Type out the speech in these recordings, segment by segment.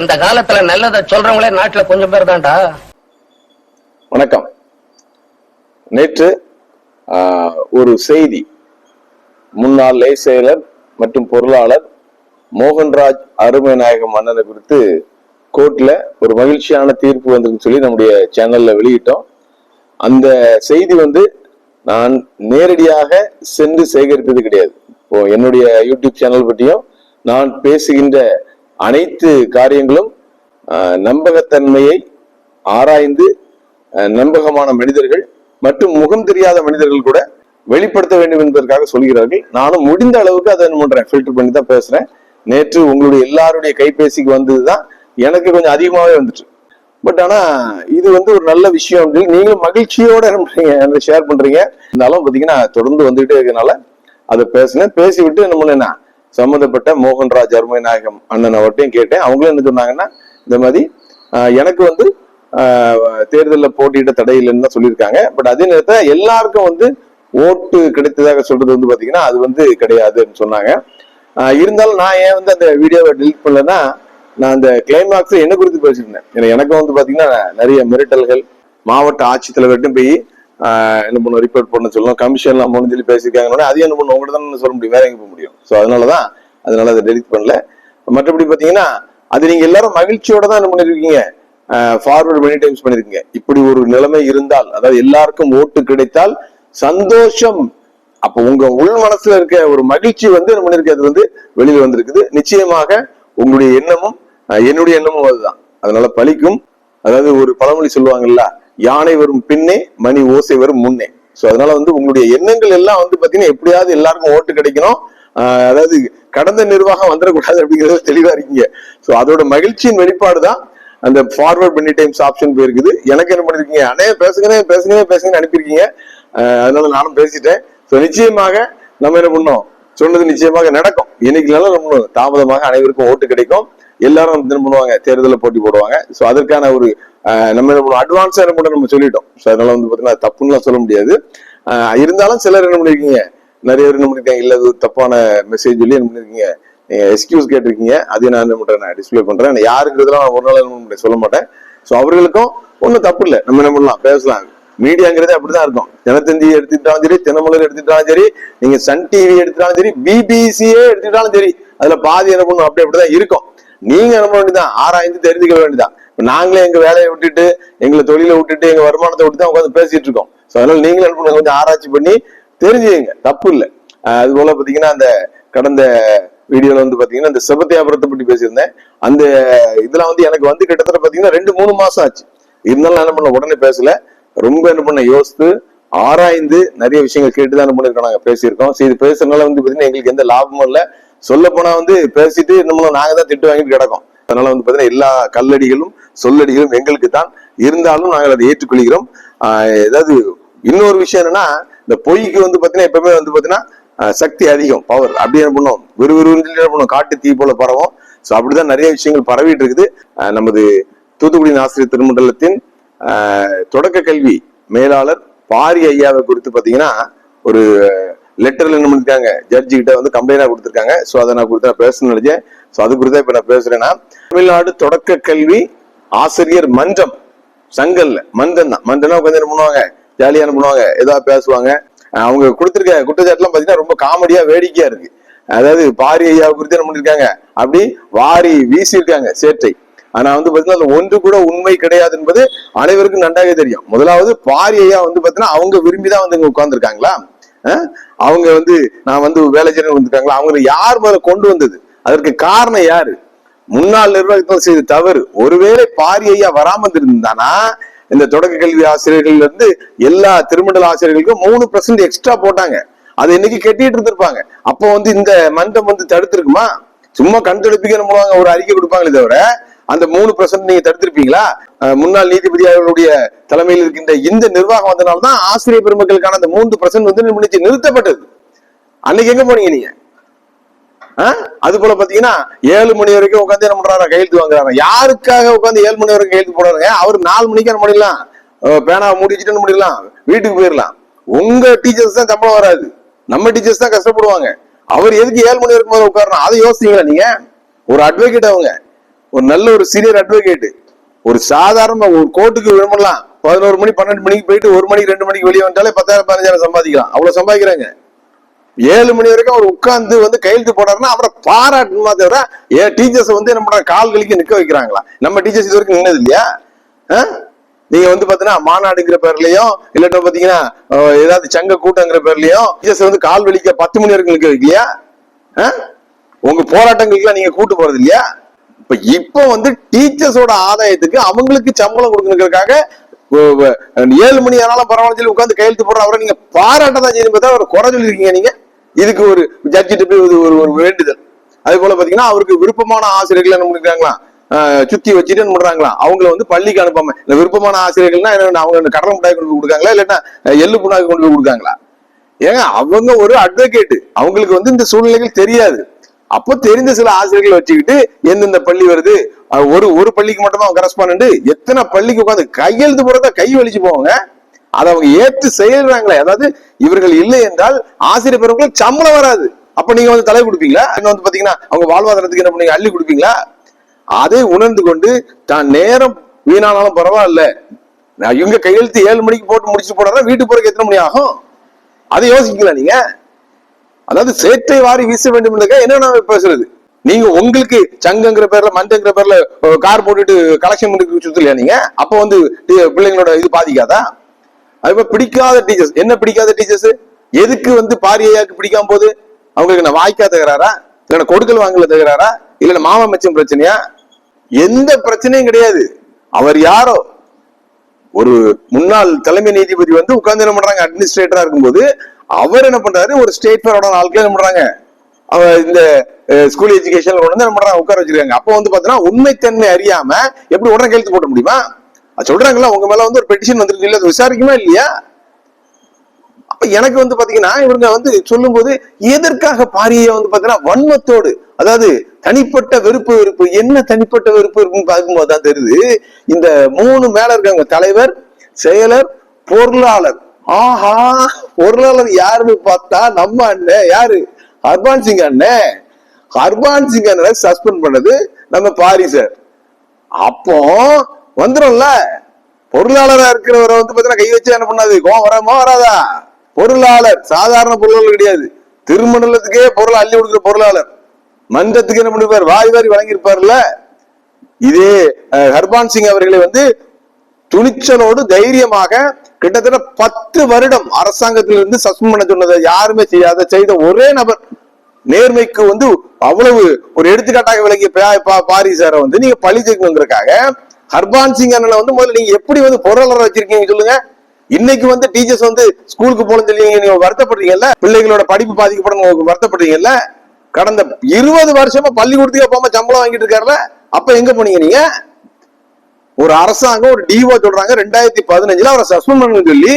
இந்த காலத்துல நல்லதை சொல்றவங்களே நாட்டுல கொஞ்சம் பேர் தான்டா. வணக்கம். நேற்று ஒரு செய்தி. முன்னாள் லே செயலர் மற்றும் பொருளாளர் மோகன்ராஜ் அருமைநாயகம் மன்னனை குறித்து கோர்ட்ல ஒரு மகிழ்ச்சியான தீர்ப்பு வந்திருக்குன்னு சொல்லி நம்முடைய சேனல்ல வெளியிட்டோம். அந்த செய்தி வந்து நான் நேரடியாக சென்று சேகரித்தது கிடையாது. இப்போ என்னுடைய யூடியூப் சேனல் பற்றியும் நான் பேசுகின்ற அனைத்து காரியங்களும் நம்பகத்தன்மையை ஆராய்ந்து நம்பகமான மனிதர்கள் மற்றும் முகம் தெரியாத மனிதர்கள் கூட வெளிப்படுத்த வேண்டும் என்பதற்காக சொல்கிறார்கள். நானும் முடிந்த அளவுக்கு அதை என்ன பண்றேன் ஃபில்டர் பண்ணி தான் பேசுறேன். நேற்று உங்களுடைய எல்லாருடைய கைபேசிக்கு வந்ததுதான் எனக்கு கொஞ்சம் அதிகமாவே வந்துட்டு பட் ஆனா இது வந்து ஒரு நல்ல விஷயம் அப்படின்னு நீங்களும் மகிழ்ச்சியோட ஷேர் பண்றீங்க இருந்தாலும் பாத்தீங்கன்னா தொடர்ந்து வந்துகிட்டே இருக்கனால அதை பேசினேன். பேசிவிட்டு என்ன சம்மந்தப்பட்ட மோகன்ராஜ் அருமைநாயகம் அண்ணன் அவர்கிட்டையும் கேட்டேன். அவங்களும் என்ன சொன்னாங்கன்னா இந்த மாதிரி எனக்கு வந்து தேர்தலில் போட்டியிட தடை இல்லைன்னு தான் சொல்லியிருக்காங்க. பட் அதே நேரத்தில் எல்லாருக்கும் வந்து ஓட்டு கிடைத்ததாக சொல்றது வந்து பார்த்தீங்கன்னா அது வந்து கிடையாதுன்னு சொன்னாங்க. இருந்தாலும் நான் ஏன் வந்து அந்த வீடியோவை டெலிட் பண்ணலன்னா நான் அந்த கிளைமாக்ஸை என்ன குறித்து பேசியிருந்தேன். எனக்கு எனக்கும் வந்து பார்த்தீங்கன்னா நிறைய மிரட்டல்கள் மாவட்ட ஆட்சித்தலைவர்கிட்டும் போய் என்ன பண்ணும் ரிப்போர்ட் பண்ண சொல்லணும் கமிஷன்லாம் மூணு சொல்லி பேசியிருக்காங்க அது என்ன பண்ணும் உங்கள்கிட்ட தான் சொல்ல முடியும். வேற எங்க போக முடியும்? ஸோ அதனாலதான் அதனால அதை டெலிட் பண்ணல. மற்றபடி பார்த்தீங்கன்னா அது நீங்கள் எல்லாரும் மகிழ்ச்சியோட தான் என்ன பண்ணிருக்கீங்க? ஃபார்வர்டு மெனி டைம்ஸ் பண்ணிருக்கீங்க. இப்படி ஒரு நிலைமை இருந்தால் அதாவது எல்லாருக்கும் ஓட்டு கிடைத்தால் சந்தோஷம். அப்போ உங்க உள் மனசுல இருக்க ஒரு மகிழ்ச்சி வந்து என்ன பண்ணிருக்கு? அது வந்து வெளியில வந்திருக்குது. நிச்சயமாக உங்களுடைய எண்ணமும் என்னுடைய எண்ணமும் அதுதான். அதனால பலிக்கும் அதாவது ஒரு பழமொழி சொல்லுவாங்கல்ல யானை வரும் பின்னே மணி ஓசை வரும் முன்னே. ஸோ அதனால வந்து உங்களுடைய எண்ணங்கள் எல்லாம் வந்து பார்த்தீங்கன்னா எப்படியாவது எல்லாருக்கும் ஓட்டு கிடைக்கணும். அதாவது கடந்த நிர்வாகம் வந்துடக்கூடாது அப்படிங்கிறத தெளிவாக இருக்கீங்க. ஸோ அதோட மகிழ்ச்சியின் வெளிப்பாடு தான் அந்த ஃபார்வர்ட் பண்ணி டைம்ஸ் ஆப்ஷன் போயிருக்குது. எனக்கு என்ன பண்ணிருக்கீங்க? அண்ணே பேசுங்கனே பேசுங்கனே பேசுங்கன்னு அனுப்பியிருக்கீங்க. அதனால நானும் பேசிட்டேன். ஸோ நிச்சயமாக நம்ம என்ன பண்ணோம் சொன்னது நிச்சயமாக நடக்கும். இன்னைக்குனால நம்ம தாமதமாக அனைவருக்கும் ஓட்டு கிடைக்கும். எல்லாரும் வந்து என்ன பண்ணுவாங்க? தேர்தலில் போட்டி போடுவாங்க. ஸோ அதற்கான ஒரு நம்ம என்ன அட்வான்ஸா என்ன நம்ம சொல்லிட்டோம். ஸோ அதனால வந்து பார்த்தீங்கன்னா தப்புன்னுலாம் சொல்ல முடியாது. இருந்தாலும் சிலர் என்ன பண்ணிருக்கீங்க? நிறைய பேர் என்ன பண்ணிருக்காங்க? இல்லை தப்பான மெசேஜ் சொல்லி என்ன பண்ணிருக்கீங்க? நீங்கள் எக்ஸ்கியூஸ் கேட்டிருக்கீங்க. அதையும் நான் என்ன பண்றேன்? நான் டிஸ்பிளே பண்றேன். யாருங்கிறதுலாம் ஒரு நாள் என்ன பண்ண சொல்ல மாட்டேன். ஸோ அவர்களுக்கும் ஒன்றும் தப்பு இல்லை. நம்ம என்ன பண்ணலாம்? பேசலாம். மீடியாங்கிறதே அப்படிதான் இருக்கும். தினத்தந்தி எடுத்துட்டாலும் சரி தினமலர் எடுத்துட்டாலும் சரி நீங்க சன் டிவி எடுத்துட்டாலும் சரி பிபிசியே எடுத்துட்டாலும் சரி அதுல பாதி என்ன பண்ணும்? அப்படி அப்படிதான் இருக்கும். நீங்க அனுப்ப வேண்டியதான் ஆராய்ந்து தெரிஞ்சுக்க வேண்டியதான் இப்ப நாங்களே எங்க வேலையை விட்டுட்டு எங்களை தொழிலை விட்டுட்டு எங்க வருமானத்தை விட்டு தான் உட்காந்து பேசிட்டு இருக்கோம். சோ அதனால நீங்களும் அனுப்புங்க கொஞ்சம் ஆராய்ச்சி பண்ணி தெரிஞ்சுங்க தப்பு இல்லை. அது போல பாத்தீங்கன்னா அந்த கடந்த வீடியோல வந்து பாத்தீங்கன்னா அந்த சிவத்தியாபுரத்தை பற்றி பேசியிருந்தேன். அந்த இதெல்லாம் வந்து எனக்கு வந்து கிட்டத்தட்ட பாத்தீங்கன்னா ரெண்டு மூணு மாசம் ஆச்சு. இருந்தாலும் நான் என்ன பண்ண உடனே பேசல. ரொம்ப என்ன பண்ண? யோசித்து ஆராய்ந்து நிறைய விஷயங்கள் கேட்டு தான் என்ன பண்ணிருக்கோம் நாங்க பேசியிருக்கோம். சரி இது பேசுறதுனால வந்து பாத்தீங்கன்னா எங்களுக்கு எந்த லாபமும் இல்லை. சொல்ல போனா வந்து பேசிட்டு நம்ம நாங்க தான் திட்டு வாங்கிட்டு கிடக்கோம். அதனால வந்து பாத்தீங்கன்னா எல்லா கல்லடிகளும் சொல்லடிகளும் எங்களுக்கு தான். இருந்தாலும் நாங்கள் அதை ஏற்றுக்கொள்கிறோம். ஏதாவது இன்னொரு விஷயம் என்னன்னா இந்த பொய்க்கு வந்து பாத்தீங்கன்னா எப்பவுமே வந்து பாத்தீங்கன்னா சக்தி அதிகம் பவர் அப்படி என்ன பண்ணும் விறுவிறுன்னு சொல்லி என்ன பண்ணுவோம்? காட்டு தீ போல பரவும். சோ அப்படிதான் நிறைய விஷயங்கள் பரவிட்டு இருக்குது. நமது தூத்துக்குடி ஆசிரியர் திருமண்டலத்தின் தொடக்க கல்வி மேலாளர் பாரி ஐயாவை குறித்து பாத்தீங்கன்னா ஒரு லெட்டர்ல என்ன பண்ணிருக்காங்க? ஜட்ஜி கிட்ட வந்து கம்ப்ளைண்டா கொடுத்திருக்காங்க. சோ அதை நான் கொடுத்து நான் பேசணும்னு நினைச்சேன் சோ அது குறித்து இப்ப நான் பேசுறேன்னா தமிழ்நாடு தொடக்க கல்வி ஆசிரியர் மன்றம் சங்கல்ல மன்றம் தான். மன்றம்னா உட்காந்து என்ன பண்ணுவாங்க? ஜாலியா பண்ணுவாங்க? ஏதாவது பேசுவாங்க. அவங்க கொடுத்திருக்க குற்றச்சாட்டுலாம் பாத்தீங்கன்னா ரொம்ப காமெடியா வேடிக்கையா இருக்கு. அதாவது பாரி ஐயா குறித்து என்ன பண்ணிருக்காங்க? அப்படி வாரி வீசி இருக்காங்க சேற்றை. ஆனா வந்து பாத்தீங்கன்னா அதுல ஒன்று கூட உண்மை கிடையாது என்பது அனைவருக்கும் நன்றாக தெரியும். முதலாவது பாரி ஐயா வந்து பாத்தீங்கன்னா அவங்க விரும்பிதான் வந்து இங்க உட்கார்ந்துருக்காங்களா? அவங்க வந்து நான் வந்து வேலை செய்யணும் வந்திருக்காங்களா அவங்க யார் முதல்ல கொண்டு வந்தது? அதற்கு காரணம் யாரு? முன்னாள் நிர்வாகத்தில் செய்த தவறு. ஒருவேளை பாரி ஐயா வராம இருந்தானா இந்த தொடக்க கல்வி ஆசிரியர்கள்ல இருந்து எல்லா திருமண்டல ஆசிரியர்களுக்கும் மூணு பர்சன்ட் எக்ஸ்ட்ரா போட்டாங்க. அதை இன்னைக்கு கட்டிட்டு இருந்திருப்பாங்க. அப்போ வந்து இந்த மன்றம் வந்து தடுத்திருக்குமா? சும்மா கண் துடைப்பிக்க என்ன ஒரு அறிக்கை கொடுப்பாங்களே தவிர அந்த மூணு பர்சன்ட் நீங்க தடுத்திருப்பீங்களா? முன்னாள் நீதிபதி அவர்களுடைய தலைமையில் இருக்கின்ற இந்த நிர்வாகம் வந்தனால்தான் ஆசிரியர் பெருமக்களுக்கான அந்த மூன்று பர்சன்ட் வந்து முன்னிச்சு நிறுத்தப்பட்டது. அன்னைக்கு எங்க போனீங்க நீங்க? அது போல பாத்தீங்கன்னா ஏழு மணி வரைக்கும் உட்காந்து என்ன பண்றாங்க? கையெழுத்து வாங்குறாங்க. யாருக்காக உட்காந்து ஏழு மணி வரைக்கும் கையெழுத்து போடுறாங்க அவர் நாலு மணிக்கு என்ன முடியலாம் பேனாவை மூடி வச்சுட்டு முடியலாம் வீட்டுக்கு போயிடலாம். உங்க டீச்சர்ஸ் தான் சம்பளம் வராது. நம்ம டீச்சர்ஸ் தான் கஷ்டப்படுவாங்க. அவர் எதுக்கு ஏழு மணி வரைக்கும் முதல்ல உட்காரணும்? அதை யோசிச்சீங்களா நீங்க? ஒரு அட்வொகேட் அவங்க. ஒரு நல்ல ஒரு சீனியர் அட்வொகேட் ஒரு சாதாரண ஒரு கோர்ட்டுக்கு விரும்பலாம் பதினோரு மணி பன்னெண்டு மணிக்கு போயிட்டு ஒரு மணிக்கு ரெண்டு மணிக்கு வெளியே வந்தாலே பத்தாயிரம் பதினஞ்சாயிரம் சம்பாதிக்கலாம். அவ்வளவு சம்பாதிக்கிறாங்க. ஏழு மணி வரைக்கும் அவர் உட்காந்து வந்து கையெழுத்து போடாருன்னா அவரை பாராட்டணுமா தவிர ஏன் டீச்சர்ஸ் வந்து என்ன பண்றாங்க? கால்களுக்கு நிக்க வைக்கிறாங்களா? நம்ம டீச்சர்ஸ் இது வரைக்கும் நின்னது இல்லையா? ஆ? நீங்க வந்து பாத்தீங்கன்னா மாநாடுங்கிற பேர்லயும் இல்லாட்ட பாத்தீங்கன்னா ஏதாவது சங்க கூட்டங்கிற பேர்லயும் டீச்சர்ஸ் வந்து கால் வலிக்க பத்து மணி வரைக்கும் நிக்க வைக்கலையா? ஆ? உங்க போராட்டங்களுக்கு நீங்க கூட்டு போறது இல்லையா? இப்ப இப்போ வந்து டீச்சர்ஸோட ஆதாயத்துக்கு அவங்களுக்கு சம்பளம் கொடுக்கணுங்கிறதுக்காக ஏழு மணி ஆனாலும் பரவாயில்ல சொல்லி உட்காந்து கையெழுத்து போடுற அவரை நீங்க பாராட்ட தான் செய்யும் பார்த்தா அவர் குறை சொல்லியிருக்கீங்க நீங்க. இதுக்கு ஒரு ஜட்ஜிட்டு போய் ஒரு ஒரு- வேண்டுதல். அதே போல பாத்தீங்கன்னா அவருக்கு விருப்பமான ஆசிரியர்கள் என்ன பண்ணிருக்காங்களா? சுத்தி வச்சுட்டு என்ன பண்றாங்களா? அவங்கள வந்து பள்ளிக்கு அனுப்பாம இந்த விருப்பமான ஆசிரியர்கள்னா என்ன அவங்க கடலை முட்டாய் கொண்டு போய் கொடுக்காங்களா? இல்லாட்டா எள்ளு புண்ணாக்கு கொண்டு போய் கொடுக்காங்களா? ஏங்க அவங்க ஒரு அட்வொகேட் அவங்களுக்கு வந்து இந்த சூழ்நிலைகள் தெரியாது. அப்போ தெரிந்த சில ஆசிரியர்களை வச்சுக்கிட்டு எந்தெந்த பள்ளி வருது ஒரு ஒரு பள்ளிக்கு மட்டுமா அவன் கரஸ்பாண்ட் எத்தனை பள்ளிக்கு உட்காந்து கையெழுத்து போறதா கை வலிச்சு போவாங்க? அதை அவங்க ஏற்று செய்யறாங்களே அதாவது இவர்கள் இல்லை என்றால் ஆசிரியர் பெருமக்களுக்கு சம்பளம் வராது. அப்ப நீங்க வந்து தலை கொடுப்பீங்களா? இன்னும் வந்து பாத்தீங்கன்னா அவங்க வாழ்வாதாரத்துக்கு என்ன பண்ணீங்க? அள்ளி கொடுப்பீங்களா? அதை உணர்ந்து கொண்டு தான் நேரம் வீணானாலும் பரவாயில்ல. நான் இவங்க கையெழுத்து ஏழு மணிக்கு போட்டு முடிச்சு போடுறா வீட்டுக்கு போறதுக்கு எத்தனை மணி ஆகும்? அதை யோசிக்கலாம் நீங்க? அதாவது சேற்றை வாரி வீச வேண்டும் என்ன நம்ம பேசுறது? நீங்க உங்களுக்கு சங்குங்கிற பேர்ல மஞ்சங்கிற பேர்ல கார் போட்டுட்டு கலெக்ஷன் பண்ணி சுத்தலையா நீங்க? அப்ப வந்து பிள்ளைங்களோட இது பாதிக்காதா? அதுபோல பிடிக்காத டீச்சர்ஸ் என்ன பிடிக்காத டீச்சர்ஸ் எதுக்கு வந்து பாரியாக்கு பிடிக்காம போகுது? அவங்களுக்கு நான் வாய்க்கா தகராறா? இல்லைன்னா கொடுக்கல் வாங்கல தகராறா? இல்லைன்னா மாமா மச்சம் பிரச்சனையா? எந்த பிரச்சனையும் கிடையாது. அவர் யாரோ? ஒரு முன்னாள் தலைமை நீதிபதி வந்து உட்கார்ந்து என்ன பண்றாங்க? அட்மினிஸ்ட்ரேட்டரா இருக்கும்போது அவர் என்ன பண்றாரு? ஒரு ஸ்டேட் ஃபேரோட ஆட்கள் என்ன பண்றாங்க? அவர் இந்த ஸ்கூல் எஜுகேஷன் கொண்டு வந்து என்ன பண்றாங்க? உட்கார வச்சிருக்காங்க. அப்போ வந்து பாத்தீங்கன்னா உண்மைத்தன்மை அறியாம எப்படி உடனே கையெழுத்து போட முடியுமா? அது சொல்றாங்களா உங்க மேல வந்து ஒரு பெட்டிஷன் வந்துருக்கு இல்ல அது விசாரிக்குமா இல்லையா? எனக்கு வந்து பாத்தீங்கன்னா இவங்க வந்து சொல்லும்போது எதற்காக பாரியை வந்து பாத்தீங்கன்னா வன்மத்தோடு அதாவது தனிப்பட்ட வெறுப்பு வெறுப்பு என்ன தனிப்பட்ட வெறுப்பு இருக்குன்னு பார்க்கும்போது தான் தெரியுது. இந்த மூணு மேல இருக்காங்க தலைவர் செயலர் பொருளாளர். ஆஹா பொருளாளர் யாருன்னு பார்த்தா நம்ம அண்ணன் யாரு? ஹர்பான் சிங் அண்ணன் ஹர்பான் சிங் அண்ணனை சஸ்பெண்ட் பண்ணது நம்ம பாரி சார். அப்போ வந்துடும்ல பொருளாளரா இருக்கிறவரை வந்து பாத்தீங்கன்னா கை வச்சு என்ன பண்ணாது? கோவம் வராமோ வராதா? பொருளாளர் சாதாரண பொருளாளர் கிடையாது. திருமணத்துக்கே பொருள் அள்ளி கொடுக்குற பொருளாளர். மன்றத்துக்கு என்ன பண்ணிருப்பார்? வாய்வாரி வழங்கியிருப்பார்ல இதே ஹர்பான் சிங் அவர்களை வந்து துணிச்சலோடு தைரியமாக கிட்டத்தட்ட பத்து வருடம் அரசாங்கத்திலிருந்து சஸ்பெண்ட் பண்ண சொன்னதை யாருமே செய்யாத செய்த ஒரே நபர். நேர்மைக்கு வந்து அவ்வளவு ஒரு எடுத்துக்காட்டாக விளங்கிய பா- பா- பாரி சாரை வந்து நீங்க பழி சேர்க்கணுங்கிறக்காக ஹர்பான் சிங் அண்ணனை வந்து முதல்ல நீங்க எப்படி வந்து பொருளாளர் வச்சிருக்கீங்க சொல்லுங்க. இன்னைக்கு வந்து டீச்சர்ஸ் வந்து ஸ்கூலுக்கு போகணும்னு சொல்லி நீங்க வருத்தப்படுறீங்கல்ல? பிள்ளைகளோட படிப்பு பாதிக்கப்படும் வருத்தப்படுறீங்கல்ல? கடந்த இருபது வருஷமா பள்ளிக்கூடத்துக்கே போகாம சம்பளம் வாங்கிட்டு இருக்காருல்ல? அப்ப எங்க போனீங்க நீங்க? ஒரு அரசாங்கம் ஒரு டிஓ சொல்றாங்க. ரெண்டாயிரத்தி பதினஞ்சுல அவரை சஸ்பெண்ட் பண்ணு சொல்லி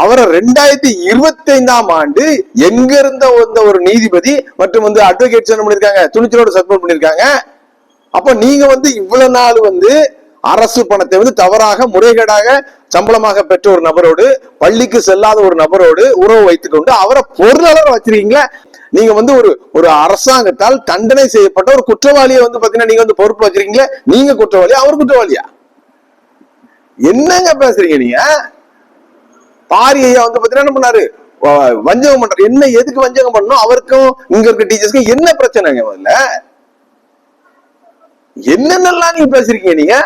அவரை ரெண்டாயிரத்தி இருபத்தி ஐந்தாம் ஆண்டு எங்க இருந்த வந்த ஒரு நீதிபதி மற்றும் வந்து அட்வொகேட்ஸ் என்ன பண்ணிருக்காங்க? துணிச்சலோடு சஸ்பெண்ட் பண்ணிருக்காங்க. அப்ப நீங்க வந்து இவ்வளவு நாள் வந்து அரசு பணத்தை வந்து தவறாக முறைகேடாக சம்பளமாக பெற்ற ஒரு நபரோடு பள்ளிக்கு செல்லாத ஒரு நபரோடு உறவு வைத்துக் கொண்டு அவரை பொருளாளர் வச்சிருக்கீங்களா? நீங்க வந்து ஒரு ஒரு அரசாங்கத்தால் தண்டனை செய்யப்பட்ட ஒரு குற்றவாளியை வந்து பாத்தீங்கன்னா நீங்க வந்து பொறுப்பு வச்சிருக்கீங்களா? நீங்க குற்றவாளியா அவர் குற்றவாளியா? என்னங்க பேசுறீங்க நீங்க? பாரியா வந்து பாத்தீங்கன்னா என்ன பண்ணாரு? வஞ்சகம் பண்றாரு என்ன எதுக்கு வஞ்சகம் பண்ணணும்? அவருக்கும் இங்க இருக்க டீச்சர்ஸ்க்கும் என்ன பிரச்சனைங்க முதல்ல? என்னென்னலாம் நீங்க பேசுறீங்க நீங்க?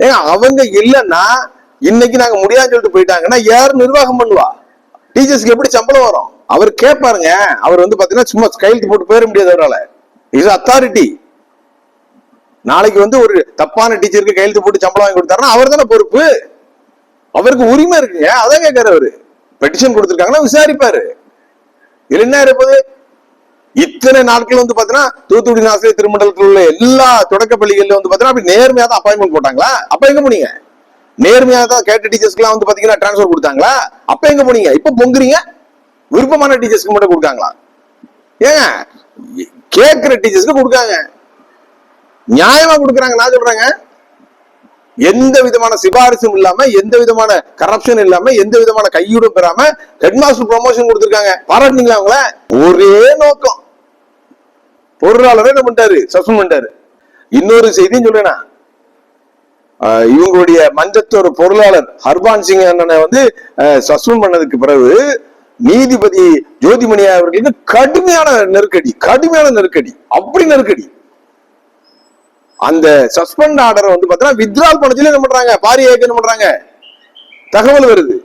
ஏங்க அவங்க இல்லைன்னா இன்னைக்கு நாங்க முடியாதுன்னு சொல்லிட்டு போயிட்டாங்கன்னா யார் நிர்வாகம் பண்ணுவா? டீச்சர்ஸ்க்கு எப்படி சம்பளம் வரும்? அவர் கேட்பாருங்க. அவர் வந்து பாத்தீங்கன்னா சும்மா கையெழுத்து போட்டு போயிட முடியாது அவரால. இது அத்தாரிட்டி நாளைக்கு வந்து ஒரு தப்பான டீச்சருக்கு கையெழுத்து போட்டு சம்பளம் வாங்கி கொடுத்தாருன்னா அவர் தானே பொறுப்பு? அவருக்கு உரிமை இருக்குங்க. அதான் கேட்காரு அவரு. பெட்டிஷன் கொடுத்துருக்காங்கன்னா விசாரிப்பாரு. இல்லைன்னா என்ன இருப்பது இத்தனை நாட்கள் வந்து பாத்தீங்கன்னா தூத்துக்குடி ஆசிரியர் திருமண்டலத்தில் உள்ள எல்லா தொடக்க பள்ளிகள்ல வந்து பாத்தீங்கன்னா அப்படி நேர்மையா தான் அப்பாயின்மெண்ட் போட்டாங்களா? அப்ப எங்க போனீங்க? நேர்மையா தான் கேட்ட டீச்சர்ஸ்க்குலாம் வந்து பாத்தீங்கன்னா டிரான்ஸ்ஃபர் கொடுத்தாங்களா? அப்ப எங்க போனீங்க? இப்ப பொங்குறீங்க? விருப்பமான டீச்சர்ஸ்க்கு மட்டும் கொடுக்காங்களா? ஏங்க கேட்கிற டீச்சர்ஸ்க்கு கொடுக்காங்க. நியாயமா கொடுக்குறாங்க. நான் சொல்றேங்க. எந்த விதமான சிபாரிசும் இல்லாம எந்த விதமான கரப்ஷன் இல்லாம எந்த விதமான கையூடும் பெறாம ஹெட் மாஸ்டர் ப்ரொமோஷன் கொடுத்திருக்காங்க. பாராட்டுனீங்களா அவங்கள? ஒரே நோக்கம். பொருளாளர் என்ன பண்ணிட்டாரு? சஸ்பெண்ட் பண்ணிட்டாரு. இன்னொரு செய்தியும் சொல்றேன்? இவங்களுடைய மஞ்சத்தோர் பொருளாளர் ஹர்பான் சிங் அண்ணனை வந்து சஸ்பெண்ட் பண்ணதுக்கு பிறகு நீதிபதி ஜோதிமணி அவர்களுக்கு கடுமையான நெருக்கடி கடுமையான நெருக்கடி அப்படி நெருக்கடி. அந்த சஸ்பெண்ட் ஆர்டர் வந்து பார்த்தா வித்ட்ரால் பண்ண சொல்லி என்ன பண்றாங்க? பாரியாக்கு என்ன பண்றாங்க? தகவல் வருது.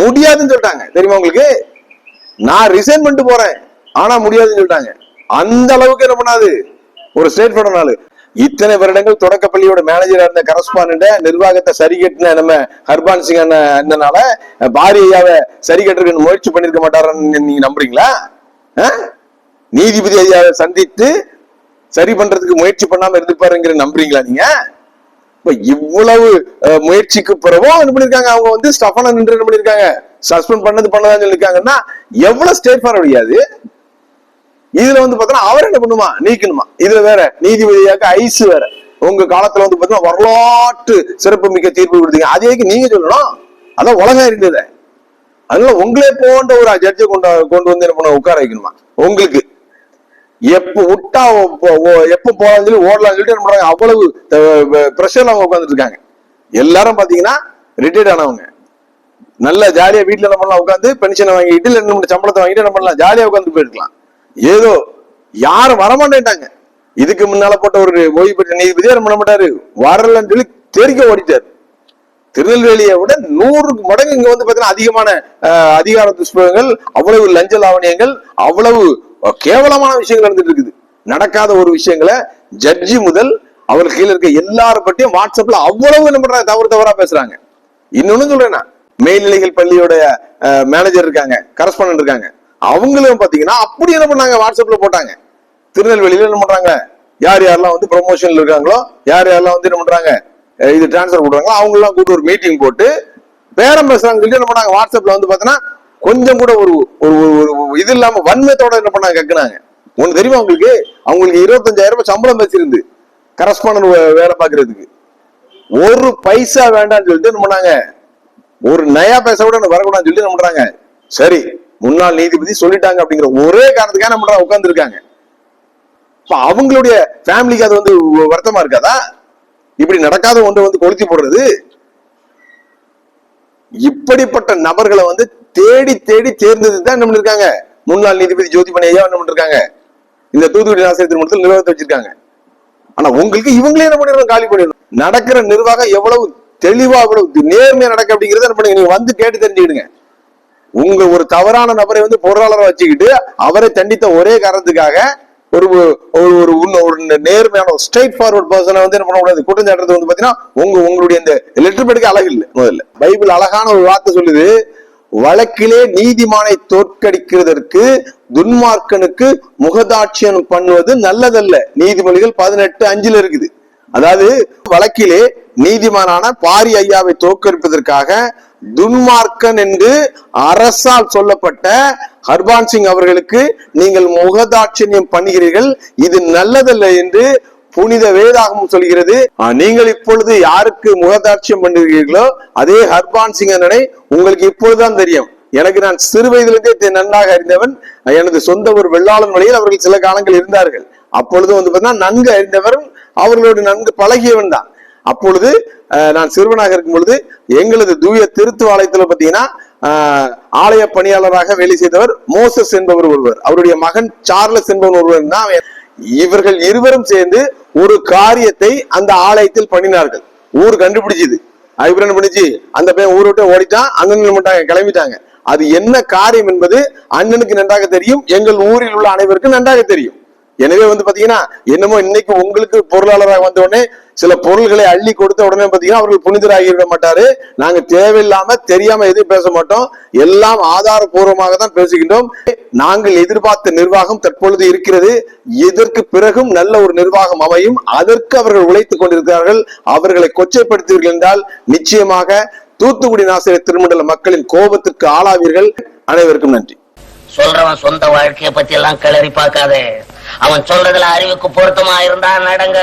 முடியாதுன்னு சொல்லிட்டாங்க. தெரியுமா உங்களுக்கு? நான் ரிசைன் பண்ணிட்டு போறேன். ஆனா முடியாதுன்னு சொல்லிட்டாங்க. அந்த அளவுக்கு என்ன பண்ணாது? ஒரு ஸ்டேட் பண்ணனால இத்தனை வருடங்கள் தொடக்க பள்ளியோட மேனேஜரா இருந்த கரஸ்பாண்ட நிர்வாகத்தை சரி கட்டின நம்ம ஹர்பான் சிங் அண்ணனால பாரி சரி கட்டுறதுக்கு முயற்சி பண்ணிருக்க மாட்டாரன்னு நீங்க நம்புறீங்களா? நீதிபதி ஐயாவை சந்தித்து சரி பண்றதுக்கு முயற்சி பண்ணாம இருந்துப்பாருங்கிற நம்புறீங்களா நீங்க? இப்ப இவ்வளவு முயற்சிக்கு பிறகும் என்ன பண்ணிருக்காங்க? அவங்க வந்து ஸ்டஃபனை நின்று என்ன பண்ணிருக்காங்க? சஸ்பெண்ட் பண்ணது பண்ணதான் சொல்லிருக்காங்கன்னா எவ்வளவு ஸ்டேட் பண்ண முடியாது இதுல வந்து பாத்தீங்கன்னா அவர் என்ன பண்ணுமா? நீக்கணுமா? இதுல வேற நீதிபதியாக்க ஐஸ் வேற. உங்க காலத்துல வந்து பாத்தீங்கன்னா வரலாற்று சிறப்பு மிக்க தீர்ப்பு கொடுத்தீங்க. அதே நீங்க சொல்லணும். அதான் உலகம் இருந்தது. அதனால உங்களே போன்ற ஒரு ஜட்ஜை கொண்டு கொண்டு வந்து என்ன பண்ண உட்கார வைக்கணுமா? உங்களுக்கு. எப்ப விட்டா எப்ப போகலாம் சொல்லி ஓடலாம் சொல்லிட்டு என்ன பண்றாங்க? அவ்வளவு ப்ரெஷர்ல அவங்க உட்காந்துட்டு இருக்காங்க எல்லாரும் பாத்தீங்கன்னா ரிட்டையர்ட் ஆனவங்க. நல்ல ஜாலியா வீட்டுல என்ன பண்ணலாம்? உட்காந்து பென்ஷனை வாங்கிட்டு இல்ல ரெண்டு மூணு சம்பளத்தை வாங்கிட்டு என்ன பண்ணலாம்? ஜாலியா உட்காந்து போயிருக்கலாம். ஏதோ யாரும் வரமாட்டேன்ட்டாங்க. இதுக்கு முன்னால போட்ட ஒரு ஓய்வு பெற்ற நீதிபதி என்ன பண்ண மாட்டாரு வரலன்னு சொல்லி தெரிக்க ஓடிட்டாரு. திருநெல்வேலியை விட நூறு மடங்கு இங்க வந்து பாத்தீங்கன்னா அதிகமான அதிகார துஷ்பிரயோகங்கள் அவ்வளவு லஞ்ச லாவணியங்கள் அவ்வளவு கேவலமான விஷயங்கள் நடந்துட்டு இருக்குது. நடக்காத ஒரு விஷயங்களை ஜட்ஜி முதல் அவர் கீழே இருக்க எல்லாரும் பற்றியும் வாட்ஸ்அப்ல அவ்வளவு என்ன பண்றாங்க தவறு தவறா பேசுறாங்க. இன்னொன்னு சொல்றேன் மேல்நிலைகள் பள்ளியோட மேனேஜர் இருக்காங்க கரஸ்பாண்ட் இருக்காங்க. அவங்களும் பாத்தீங்கன்னா அப்படி என்ன பண்ணாங்க? வாட்ஸ்அப்ல போட்டாங்க. திருநெல்வேலியில என்ன பண்றாங்க? யார் யாரெல்லாம் வந்து ப்ரொமோஷன்ல இருக்காங்களோ யார் யாரெல்லாம் வந்து என்ன பண்றாங்க? இது டிரான்ஸ்ஃபர் போடுறாங்களோ அவங்க எல்லாம் கூட்டு ஒரு மீட்டிங் போட்டு பேரம் பேசுறாங்க சொல்லி என்ன பண்ணாங்க? வாட்ஸ்அப்ல வந்து பாத்தீங்கன்னா கொஞ்சம் கூட ஒரு ஒரு ஒரு- இது இல்லாம வன்மத்தோட என்ன பண்ணாங்க? கக்குனாங்க. ஒண்ணு தெரியுமா உங்களுக்கு? அவங்களுக்கு இருபத்தஞ்சாயிரம் ரூபாய் சம்பளம் பேசியிருந்து கரஸ்பாண்ட் வேலை பாக்குறதுக்கு. ஒரு பைசா வேண்டாம்னு சொல்லிட்டு என்ன பண்ணாங்க? ஒரு நயா பைசா கூட வரக்கூடாதுன்னு சொல்லி என்ன பண்றாங்க? சரி முன்னாள் நீதிபதி சொல்லிட்டாங்க அப்படிங்கிற ஒரே காரணத்துக்காக நம்ம உட்கார்ந்து இருக்காங்க அவங்களுடைய ஃபேமிலிக்கு அது வந்து வருத்தமா இருக்காதா? இப்படி நடக்காத ஒன்று வந்து கொளுத்தி போடுறது. இப்படிப்பட்ட நபர்களை வந்து தேடி தேடி தேர்ந்தது தான் என்ன பண்ணிருக்காங்க? முன்னாள் நீதிபதி ஜோதிமணி ஐயா என்ன பண்ணிருக்காங்க? இந்த தூத்துக்குடி ஆசிரியர் திருமணத்தில் நிர்வாகத்தை வச்சிருக்காங்க. ஆனா உங்களுக்கு இவங்களே என்ன பண்ணிடணும்? காலி பண்ணிடணும். நடக்கிற நிர்வாகம் எவ்வளவு தெளிவா எவ்வளவு நேர்மையா நடக்க அப்படிங்கறத என்ன பண்ணுங்க நீங்க வந்து கேட்டு தெரிஞ்சுக்கிடுங்க. உங்க ஒரு தவறான நபரை வந்து பொருளாளரை வச்சுக்கிட்டு அவரை தண்டித்த ஒரே காரணத்துக்காக ஒரு ஒரு ஒரு ஒரு நேர்மையான ஸ்ட்ரைட் ஃபார்வர்ட் பர்சனை வந்து என்ன பண்ணக்கூடாது? குற்றம் சாட்டுறது வந்து பாத்தீங்கன்னா உங்க உங்களுடைய இந்த லெட்டர் படிக்க அழகு இல்லை முதல்ல. பைபிள் அழகான ஒரு வார்த்தை சொல்லுது வழக்கிலே நீதிமானை தோற்கடிக்கிறதற்கு துன்மார்க்கனுக்கு முகதாட்சியம் பண்ணுவது நல்லதல்ல. நீதிமொழிகள் பதினெட்டு அஞ்சுல இருக்குது. அதாவது வழக்கிலே நீதிமானான பாரி ஐயாவை தோற்கடிப்பதற்காக துன்மார்க்கன் என்று அரசால் சொல்லப்பட்ட ஹர்பான் சிங் அவர்களுக்கு நீங்கள் முகதாட்சண்யம் பண்ணுகிறீர்கள். இது நல்லதல்ல என்று புனித வேதாகமும் சொல்கிறது. நீங்கள் இப்பொழுது யாருக்கு முகதாட்சியம் பண்ணுகிறீர்களோ அதே ஹர்பான் சிங் அண்ணனை உங்களுக்கு இப்பொழுதுதான் தெரியும். எனக்கு நான் சிறு வயதிலிருந்தே நன்றாக அறிந்தவன். எனது சொந்த ஒரு வெள்ளாளன் வழியில் அவர்கள் சில காலங்கள் இருந்தார்கள். அப்பொழுது வந்து பார்த்தீங்கன்னா நன்கு அறிந்தவரும் அவர்களோடு நன்கு பழகியவன் தான். அப்பொழுது நான் சிறுவனாக இருக்கும் பொழுது எங்களது தூய திருத்துவாலயத்துல பாத்தீங்கன்னா ஆலய பணியாளராக வேலை செய்தவர் மோசஸ் என்பவர் ஒருவர். அவருடைய மகன் சார்லஸ் என்பவர் ஒருவர் தான் இவர்கள் இருவரும் சேர்ந்து ஒரு காரியத்தை அந்த ஆலயத்தில் பண்ணினார்கள். ஊர் கண்டுபிடிச்சது. அதுக்கப்புறம் என்ன அந்த பையன் ஊரை விட்டு ஓடிட்டான் அண்ணன் மட்டும் கிளம்பிட்டாங்க. அது என்ன காரியம் என்பது அண்ணனுக்கு நன்றாக தெரியும் எங்கள் ஊரில் உள்ள அனைவருக்கும் நன்றாக தெரியும். எனவே வந்து பாத்தீங்கன்னா என்னமோ இன்னைக்கு உங்களுக்கு பொருளாளராக வந்த உடனே சில பொருள்களை அள்ளி கொடுத்த உடனே பாத்தீங்கன்னா அவர்கள் புனிதராகிவிட மாட்டாரு. நாங்க தேவையில்லாம தெரியாம எதுவும் பேச மாட்டோம். எல்லாம் ஆதாரபூர்வமாக தான் பேசுகின்றோம். நாங்கள் எதிர்பார்த்த நிர்வாகம் தற்பொழுது இருக்கிறது. இதற்கு பிறகும் நல்ல ஒரு நிர்வாகம் அமையும். அதற்கு அவர்கள் உழைத்துக் கொண்டிருக்கிறார்கள். அவர்களை கொச்சைப்படுத்துவீர்கள் என்றால் நிச்சயமாக தூத்துக்குடி நாசிரியர் திருமண்டல மக்களின் கோபத்திற்கு ஆளாவீர்கள். அனைவருக்கும் நன்றி. சொல்றவன் சொந்த வாழ்க்கையை பத்தி எல்லாம் கிளறி பார்க்காதே. அவன் சொல்றதுல அறிவுக்கு பொருத்தமா இருந்தா நடங்க.